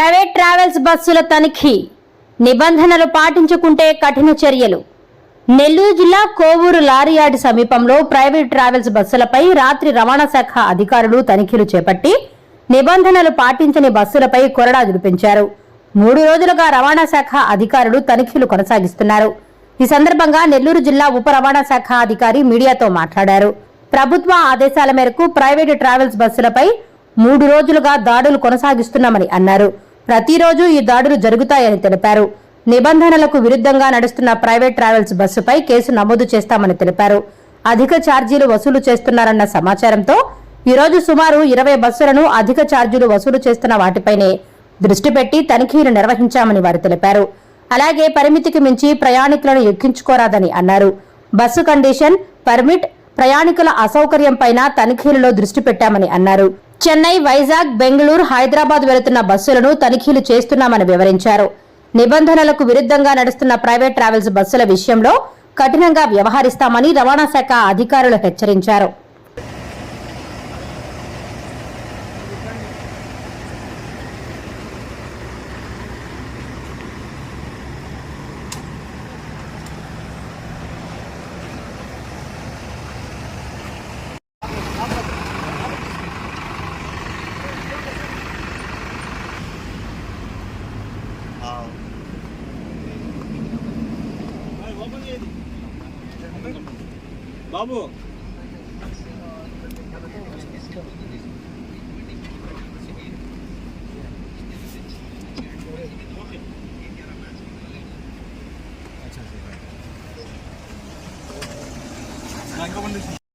Private travels బస్సుల తనిఖీ నిబంధనలు పాటించుకుంటే కఠిన చర్యలు. నెల్లూరు జిల్లా కోవూరు లారీ సమీపంలో ప్రైవేట్ ట్రావెల్స్ బస్సులపై రాత్రి రవాణా శాఖ అధికారులు తనిఖీలు చేపట్టి నిబంధనలు పాటించని బస్సులపై కొరడా దుడిపించారు మూడు రోజులుగా రవాణా శాఖ అధికారులు తనిఖీలు కొనసాగిస్తున్నారు. ఈ సందర్భంగా నెల్లూరు జిల్లా ఉప రవాణా శాఖ అధికారి మీడియాతో మాట్లాడారు. ప్రభుత్వ ఆదేశాల మేరకు ప్రైవేటు ట్రావెల్స్ బస్సులపై మూడు రోజులుగా దాడులు కొనసాగిస్తున్నామని అన్నారు. ప్రతిరోజు ఈ దాడులు జరుగుతాయని తెలిపారు. నిబంధనలకు విరుద్ధంగా నడుస్తున్న ప్రైవేట్ ట్రావెల్స్ బస్సుపై కేసు నమోదు చేస్తామని తెలిపారు. అధిక ఛార్జీలు వసూలు చేస్తున్నారన్న సమాచారంతో ఈరోజు సుమారు ఇరవై బస్సులను అధిక ఛార్జీలు వసూలు చేస్తున్న వాటిపైనే దృష్టి పెట్టి తనిఖీలు నిర్వహించామని వారు తెలిపారు. అలాగే పరిమితికి మించి ప్రయాణికులను ఎక్కించుకోరాదని అన్నారు. బస్సు కండిషన్ పర్మిట్ ప్రయాణికుల అసౌకర్యం పైన తనిఖీలలో దృష్టి పెట్టామని అన్నారు. చెన్నై వైజాగ్ బెంగళూరు హైదరాబాద్ వెళుతున్న బస్సులను తనిఖీలు చేస్తున్నామని వివరించారు. నిబంధనలకు విరుద్ధంగా నడుస్తున్న ప్రైవేట్ ట్రావెల్స్ బస్సుల విషయంలో కఠినంగా వ్యవహరిస్తామని రవాణా శాఖ అధికారులు హెచ్చరించారు. 와. 나무. 이거 건데.